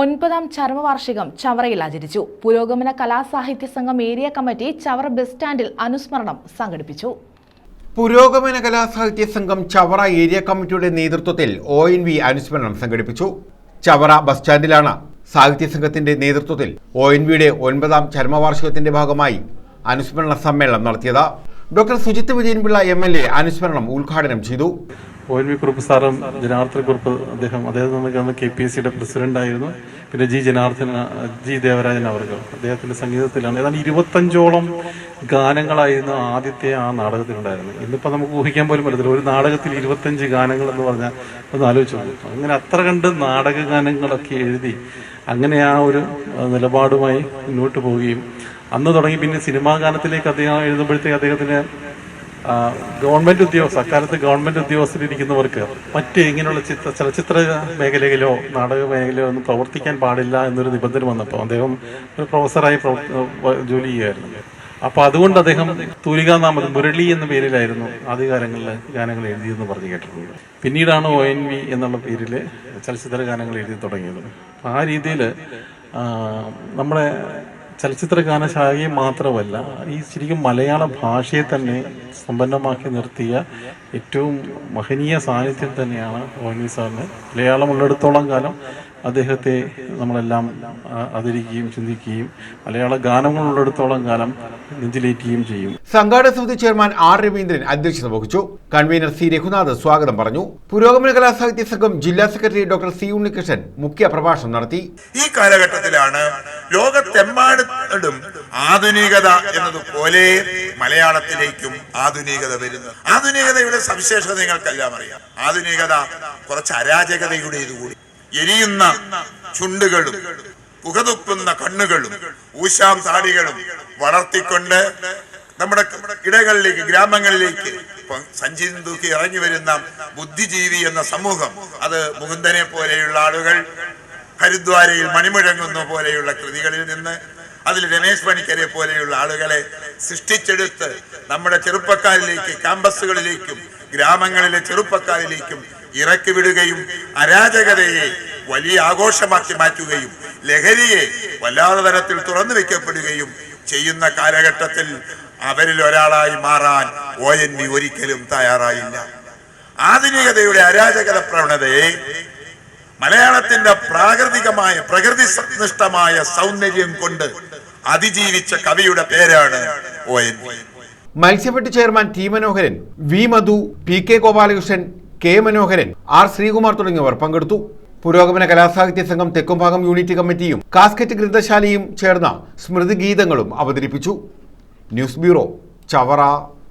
ഒൻപതാം ചരമവാർഷികം ചവറയിൽ ആചരിച്ചു. പുരോഗമന കലാസാഹിത്യ സംഘം ഏരിയ കമ്മിറ്റി ചവറ ബസ് സ്റ്റാൻഡിൽ അനുസ്മരണം സംഘടിപ്പിച്ചു. പുരോഗമന കലാസാഹിത്യ സംഘം ചവറ ഏരിയ കമ്മിറ്റിയുടെ നേതൃത്വത്തിൽ ഒ എൻ വി അനുസ്മരണം സംഘടിപ്പിച്ചു. ചവറ ബസ് സ്റ്റാൻഡിലാണ് സാഹിത്യ സംഘത്തിന്റെ നേതൃത്വത്തിൽ ഒ എൻ വിയുടെ ഒൻപതാം ചരമവാർഷികത്തിന്റെ ഭാഗമായി അനുസ്മരണ സമ്മേളനം നടത്തിയത്. Doctor Sujith Vijayanpillai M L A അനുസ്മരണം ഉദ്ഘാടനം ചെയ്തു. ഒ എൻ വി കുറുപ്പ് സാറും ജനാർദ്ദന കുറുപ്പ് അദ്ദേഹം അദ്ദേഹം നമുക്ക് കെ പി എസ് സിയുടെ പ്രസിഡന്റ് ആയിരുന്നു. പിന്നെ ജി ജനാർദ്ദന ജി ദേവരാജൻ അവർക്ക്. അദ്ദേഹത്തിന്റെ സംഗീതത്തിലാണ്. ഏതാണ്ട് ഇരുപത്തഞ്ചോളം ഗാനങ്ങളായിരുന്നു ആദ്യത്തെ ആ നാടകത്തിലുണ്ടായിരുന്നു ഇന്നിപ്പോൾ നമുക്ക് ഊഹിക്കാൻ പോലും പറ്റത്തില്ല. ഒരു നാടകത്തിൽ ഇരുപത്തഞ്ച് ഗാനങ്ങൾ എന്ന് പറഞ്ഞാൽ ഒന്ന് ആലോചിച്ചു അങ്ങനെ അത്ര കണ്ട് നാടക ഗാനങ്ങളൊക്കെ എഴുതി അങ്ങനെ ആ ഒരു നിലപാടുമായി മുന്നോട്ട് പോവുകയും അന്ന് തുടങ്ങി പിന്നെ സിനിമാ ഗാനത്തിലേക്ക് അദ്ദേഹം എഴുതുമ്പോഴത്തേക്ക് അദ്ദേഹത്തിന് ഗവൺമെന്റ് ഉദ്യോഗസ്ഥ അക്കാലത്ത് ഗവൺമെന്റ് ഉദ്യോഗസ്ഥരിരിക്കുന്നവർക്ക് മറ്റ് ഇങ്ങനെയുള്ള ചിത്ര ചലച്ചിത്ര മേഖലയിലോ നാടക മേഖലയോ ഒന്നും പ്രവർത്തിക്കാൻ പാടില്ല എന്നൊരു നിബന്ധന വന്നപ്പോൾ അദ്ദേഹം ഒരു പ്രൊഫസറായി ജോലി ചെയ്യുമായിരുന്നു അപ്പൊ അതുകൊണ്ട് അദ്ദേഹം തൂലികാനാമത് മുരളി എന്ന പേരിലായിരുന്നു ആദ്യകാലങ്ങളിൽ ഗാനങ്ങൾ എഴുതിയെന്ന് പറഞ്ഞു കേട്ടിട്ടുണ്ട്. പിന്നീടാണ് ഒ എൻ വി എന്നുള്ള പേരിൽ ചലച്ചിത്ര ഗാനങ്ങൾ എഴുതി തുടങ്ങിയത്. ആ രീതിയിൽ നമ്മുടെ ചലച്ചിത്ര ഗാനശാഖയെ മാത്രമല്ല ഈ ശരിക്കും മലയാള ഭാഷയെ തന്നെ സമ്പന്നമാക്കി നിർത്തിയ ഏറ്റവും മഹനീയ സാന്നിധ്യം തന്നെയാണ് ഒ എൻ വി സാറിന്. മലയാളം ഉള്ളിടത്തോളം കാലം അദ്ദേഹത്തെ നമ്മളെല്ലാം ആദരിക്കുകയും ചിന്തിക്കുകയും മലയാള ഗാനങ്ങളുള്ളിടത്തോളം കാലം നെഞ്ചിലേറ്റുകയും ചെയ്യും. സംഘാടക സമിതി ചെയർമാൻ ആർ രവീന്ദ്രൻ അധ്യക്ഷത വഹിച്ചു. കൺവീനർ സി രഘുനാഥ് സ്വാഗതം പറഞ്ഞു. പുരോഗമന കലാസാഹിത്യ സംഘം ജില്ലാ സെക്രട്ടറി ഡോക്ടർ സി ഉണ്ണികൃഷ്ണൻ മുഖ്യ പ്രഭാഷണം നടത്തി. ഈ കാലഘട്ടത്തിലാണ് ലോകത്തെമ്പാടും ആധുനികത എന്നതുപോലെ മലയാളത്തിലേക്കും ആധുനികത വരുന്നത്. ആധുനികതയുടെ സവിശേഷത നിങ്ങൾക്കെല്ലാം അറിയാം. ആധുനികത കുറച്ച് അരാജകതയുടേതുകൂടി എരിയുന്ന ചുണ്ടുകളും പുകതുക്കുന്ന കണ്ണുകളും ഊശാം താടികളും വളർത്തിക്കൊണ്ട് നമ്മുടെ ഇടകളിലേക്ക് ഗ്രാമങ്ങളിലേക്ക് സഞ്ചിയും തൂക്കി ഇറങ്ങി വരുന്ന ബുദ്ധിജീവി എന്ന സമൂഹം അത് മുകുന്ദനെ പോലെയുള്ള ആളുകൾ ഹരിദ്വാരയിൽ മണിമുഴങ്ങുന്ന പോലെയുള്ള കൃതികളിൽ നിന്ന് അതിൽ രമേശ് പണിക്കരെ പോലെയുള്ള ആളുകളെ സൃഷ്ടിച്ചെടുത്ത് നമ്മുടെ ചെറുപ്പക്കാരിലേക്ക് ക്യാമ്പസുകളിലേക്കും ഗ്രാമങ്ങളിലെ ചെറുപ്പക്കാരിലേക്കും ഇറക്കി വിടുകയും അരാജകതയെ വലിയ ആഘോഷമാക്കി മാറ്റുകയും ലഹരിയെ വല്ലാതെ തരത്തിൽ തുറന്നു വെക്കപ്പെടുകയും ചെയ്യുന്ന കാലഘട്ടത്തിൽ അവരിൽ ഒരാളായി മാറാൻ ഒ ഒരിക്കലും തയ്യാറായില്ല. ആധുനികതയുടെ അരാജകത പ്രവണതയെ മലയാളത്തിന്റെ പ്രാകൃതികമായ പ്രകൃതി നിഷ്ഠമായ സൗന്ദര്യം കൊണ്ട് അതിജീവിച്ച കവിയുടെ പേരാണ് Matsyafed chairman T Manoharan V Madhu P K Gopalakrishnan K Manoharan R Sreekumar തുടങ്ങിയവർ പങ്കെടുത്തു. പുരോഗമന കലാസാഹിത്യ സംഘം തെക്കുംഭാഗം യൂണിറ്റ് കമ്മിറ്റിയും കാസ്കറ്റ് ഗ്രന്ഥശാലയും ചേർന്ന സ്മൃതിഗീതങ്ങളും അവതരിപ്പിച്ചു. News bureau Chavara.